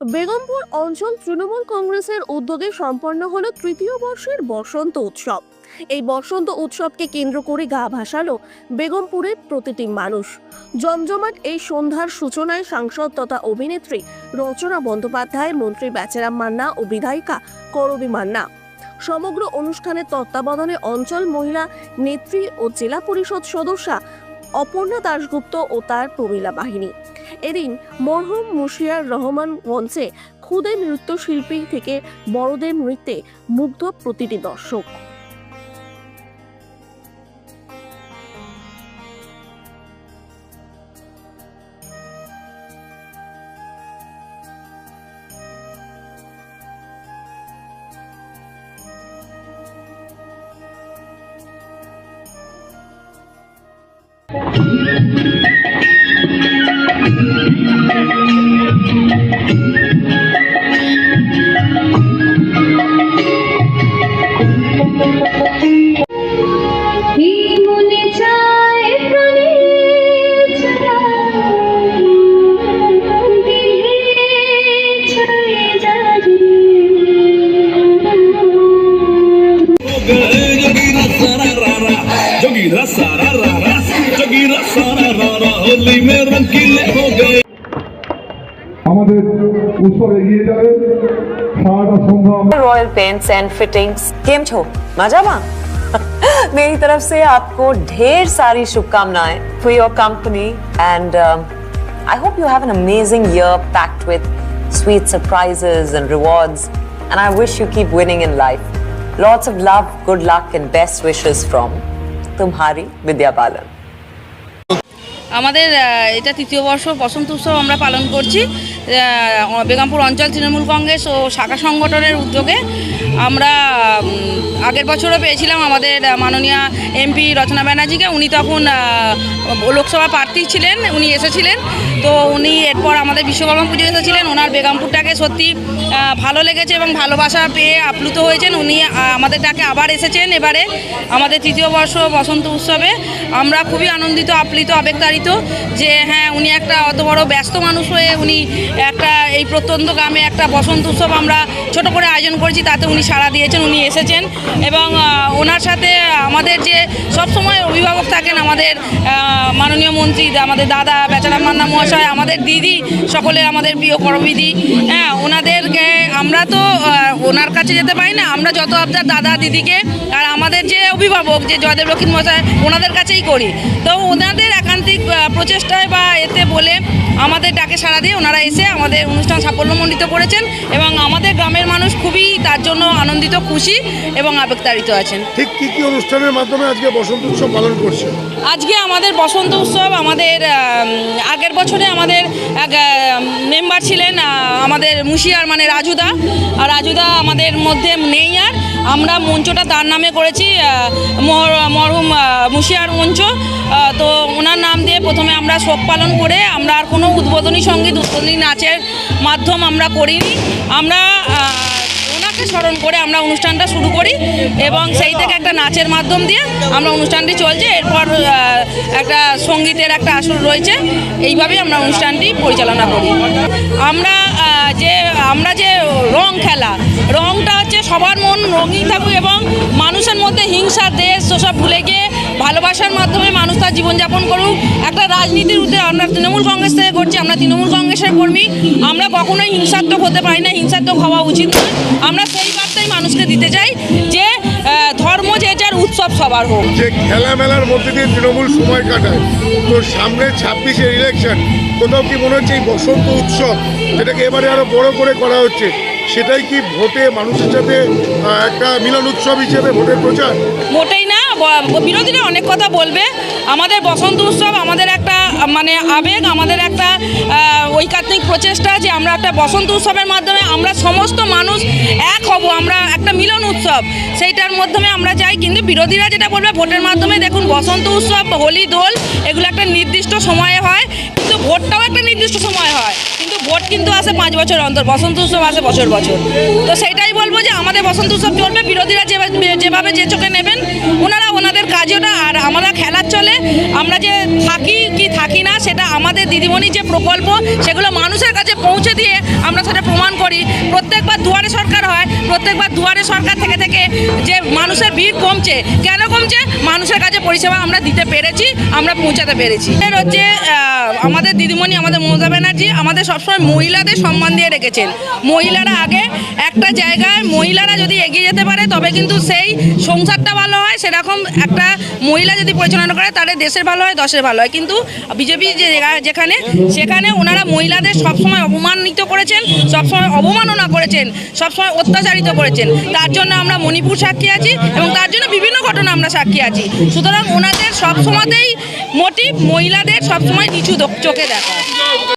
বেগমপুর অঞ্চল তৃণমূল কংগ্রেসের উদ্যোগে সম্পন্ন হলো তৃতীয় বর্ষের বসন্ত উৎসব। এই বসন্ত উৎসবকে কেন্দ্র করে গা ভাসালো বেগমপুরের প্রতিটি মানুষ। জমজমাট এই সন্ধ্যার সূচনায় সাংসদ তথা অভিনেত্রী রচনা বন্দ্যোপাধ্যায়, মন্ত্রী বেচারাম মান্না ও বিধায়িকা করবী মান্না। সমগ্র অনুষ্ঠানের তত্ত্বাবধানে অঞ্চল মহিলা নেত্রী ও জেলা পরিষদ সদস্যা অপর্ণা দাশগুপ্ত ও তার প্রমীলা বাহিনী। এদিন মরহুম মুশিয়ার রহমান মঞ্চে খুদে নৃত্যশিল্পী থেকে বড়দের নৃত্যে মুগ্ধ প্রতিটি দর্শক। এই jogira sararara, jogira sararara, Holi में रंगीले हो गए আমাদের উৎসব এগিয়ে যাবে সারাটা সন্ধ্যা আমরা रॉयल पेंट्स एंड फिटिंग्स केम छो मजामा मेरी तरफ से आपको ढेर सारी शुभकामनाएं for your company and I hope you have an amazing year packed with sweet surprises and rewards and I wish you keep winning in life lots of love good luck and best wishes from तुम्हारी विद्या बालन আমাদের আহ, এটা তৃতীয় বর্ষ বসন্ত উৎসব আমরা পালন করছি আহ, বেগমপুর অঞ্চল তৃণমূল কংগ্রেস ও শাখা সংগঠনের উদ্যোগে আমরা আগের বছরও পেয়েছিলাম আমাদের মাননীয় এমপি রচনা ব্যানার্জিকে। উনি তখন লোকসভা প্রার্থী ছিলেন, উনি এসেছিলেন। তো উনি এরপর আমাদের বিশ্বকর্মা পুজো এসেছিলেন। ওনার বেগমপুরটাকে সত্যি ভালো লেগেছে এবং ভালোবাসা পেয়ে আপ্লুত হয়েছেন। উনি আমাদের ডাকে আবার এসেছেন এবারে আমাদের তৃতীয় বর্ষ বসন্ত উৎসবে। আমরা খুবই আনন্দিত, আপ্লিত, আবেগতাড়িত যে হ্যাঁ উনি একটা অত বড় ব্যস্ত মানুষ হয়ে উনি একটা এই প্রত্যন্ত গ্রামে একটা বসন্ত উৎসব আমরা ছোট করে আয়োজন করেছি, তাতে উনি সাড়া দিয়েছেন, উনি এসেছেন এবং ওনার সাথে আমাদের যে সবসময় অভিভাবক থাকেন আমাদের মাননীয় মন্ত্রী, আমাদের দাদা বেচারাম মান্না মহাশয়, আমাদের দিদি, সকলে আমাদের প্রিয় করবিদি হ্যাঁ ওনাদেরকে আমরা তো ওনার কাছে যেতে পারি না, আমরা যত আপনার দাদা দিদিকে আর আমাদের যে অভিভাবক, যে জয়দেব লক্ষ্মী মশাই ওনাদের কাছেই করি। তো ওনাদের একান্তিক প্রচেষ্টায় বা এতে বলে আমাদের ডাকে সাড়া দিয়ে ওনারা এসে আমাদের অনুষ্ঠান সাফল্যমণ্ডিত করেছেন এবং আমাদের গ্রামের মানুষ খুবই তার জন্য আনন্দিত, খুশি এবং আবেগতাড়িত আছেন। ঠিক কি কি অনুষ্ঠানের মাধ্যমে আজকে বসন্ত উৎসব পালন করছে আজকে আমাদের বসন্ত উৎসব, আমাদের আগের বছরে আমাদের এক মেম্বার ছিলেন আমাদের মুশিয়ার মানে রাজুদা। আর রাজুদা আমাদের মধ্যে নেই আর। আমরা মঞ্চটা তার নামে করেছি মরহুম মুশিয়ার মঞ্চ। তো ওনার নাম দিয়ে প্রথমে আমরা শোক পালন করে আমরা আর কোনো উদ্বোধনী সংগীত, উদ্বোধনী নাচের মাধ্যম আমরা করিনি। আমরা ওনাকে স্মরণ করে আমরা অনুষ্ঠানটা শুরু করি এবং সেই থেকে একটা নাচের মাধ্যম দিয়ে আমরা অনুষ্ঠানটি চলছে। এরপর একটা সঙ্গীতের একটা আসর রয়েছে। এইভাবেই আমরা অনুষ্ঠানটি পরিচালনা করি। আমরা যে আমরা যে রং খেলা, রংটা হচ্ছে সবার মন রঙিন থাকুক এবং মানুষের মধ্যে হিংসা, দেশ সব ভুলে গিয়ে ভালোবাসার মাধ্যমে মানুষ তার জীবনযাপন করুক। একটা রাজনীতির উদ্যোগ আমরা তৃণমূল কংগ্রেস থেকে করছি আমরা তৃণমূল কংগ্রেসের কর্মী। আমরা কখনোই হিংসাত্মক হতে পারি না হিংসাত্মক হওয়া উচিত নয়। আমরা সেই বার্তাই মানুষকে দিতে চাই যে ধর্ম যে যার উৎসব সবার হোক। যে খেলা মেলার মধ্যে দিয়ে তৃণমূল সময় কাটায় তো সামনে ছাব্বিশের ইলেকশন কোথাও কি মনে হচ্ছে এই বসন্ত উৎসব যেটাকে এবারে আরও বড় করে করা হচ্ছে সেটাই কি ভোটে মানুষের সাথে একটা মিলন উৎসব হিসেবে ভোটের প্রচার? বিরোধীরা অনেক কথা বলবে। আমাদের বসন্ত উৎসব আমাদের একটা মানে আবেগ, আমাদের একটা ঐকাত্মিক প্রচেষ্টা যে আমরা একটা বসন্ত উৎসবের মাধ্যমে আমরা সমস্ত মানুষ এক হব, আমরা একটা মিলন উৎসব। সেইটার মাধ্যমে আমরা যাই, কিন্তু বিরোধীরা যেটা বলবে, ভোটের মাধ্যমে দেখুন বসন্ত উৎসব, হোলি, দোল, এগুলো একটা নির্দিষ্ট সময়ে হয়। কিন্তু ভোটটাও একটা নির্দিষ্ট সময় হয়। কিন্তু ভোট কিন্তু আসে পাঁচ বছর অন্তর, বসন্ত উৎসব আসে বছর বছর। তো সেটাই বলব যে আমাদের বসন্ত উৎসব চলবে, বিরোধীরা যেভাবে যে চোখে নেবেন, ওনারা ওনাদের কাজটা আর আমরা খেলার চলে, আমরা যে থাকি কি থাকি না, সেটা আমাদের দিদিমণির যে প্রকল্প, সেগুলো মানুষের কাছে পৌঁছে দিয়ে আমরা সেটা প্রমাণ করি। প্রত্যেকবার দুয়ারে সরকার হয়, প্রত্যেকবার দুয়ারে সরকার থেকে থেকে যে মানুষের ভিড় কমছে, কেন কমছে? মানুষের কাছে পরিষেবা আমরা দিতে পেরেছি, আমরা পৌঁছাতে পেরেছি। এর হচ্ছে আমাদের দিদিমণি, আমাদের মমতা ব্যানার্জি আমাদের সবসময় মহিলাদের সম্মান দিয়ে রেখেছেন। মহিলারা আগে একটা জায়গায় মহিলারা যদি এগিয়ে যেতে পারে, তবে কিন্তু সেই সংসারটা ভালো হয়। সেরকম একটা মহিলা যদি পরিচালনা করে, তাহলে দেশের ভালো হয়, দশের ভালো হয়। কিন্তু বিজেপি যে যেখানে, সেখানে ওনারা মহিলাদের সবসময় অপমানিত করেছেন, সবসময় অবমাননা করেছেন, সবসময় অত্যাচারিত করেছেন। তার জন্য আমরা মণিপুর সাক্ষী আছি এবং তার জন্য বিভিন্ন ঘটনা আমরা সাক্ষী আছি। সুতরাং ওনাদের সবসময়তেই মোটিভ মহিলাদের সবসময় নিচু চোখে দেখা।